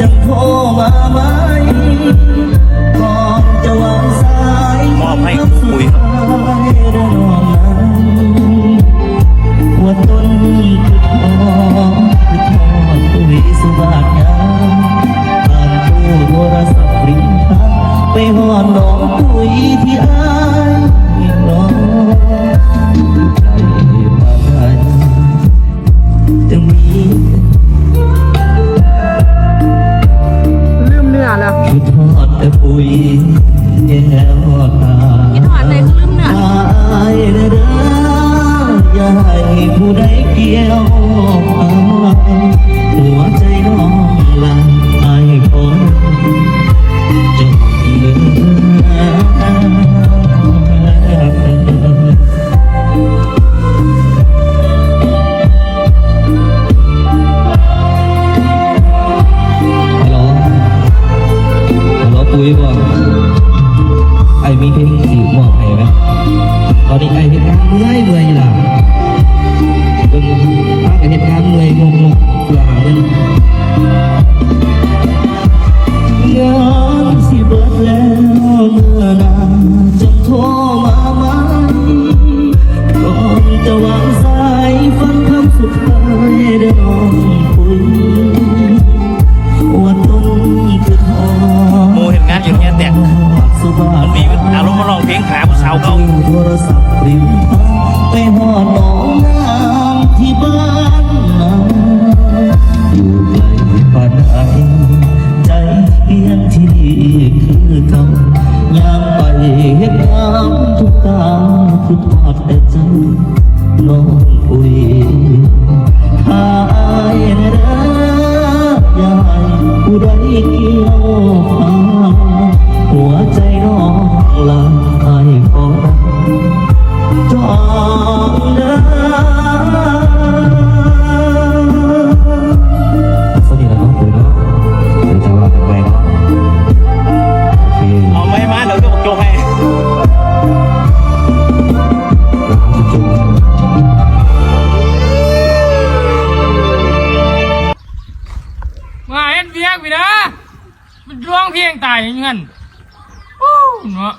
จะโทรมาไหมก่อนจะวางสายมอบให้คุณปุ๋ยครับเรื่องนั้นว่าต้นคือทองคือทองตุยสุบาทงามผ่านตู้โทรศัพท์ริมทางไปหอนน้องตุยที่อา ดทอดแต่ปุ๋ยแย่ตาคิดหอดเลยคือลืมเนื้ออายเด้อย่าให้ผู้ใดเกี่ยวหัวใจน้องละุ้ยบอกไอ้มีเพลงสีบอกให้ไหมตอนนี้ไอ้เห็นงานเมื่อยเมื่อยล่ะเบิ่งตั้งแต่เห็นงานเมื่อยงงงเพื่อหาเงินเงินสิเบิดแล้วเมื่อนานจงโทรมาไหมก่อนจะวางสายฟังคำสุดท้ายเด้น้องปุ้ย งหาผู้สาวเขาโทรศัพท์ริมทางไปหอดหนองน้ำที่บ้านนาอยู่ไกลปานใดใจเพียงที่ดีคือเก่ายามไปเฮ็ดงานทุกตาคือทอดแต่ใจน้องปุยหาย รียกพี่นะ มันร้องเพียงตายอย่างเงี้ยโอ้เนาะ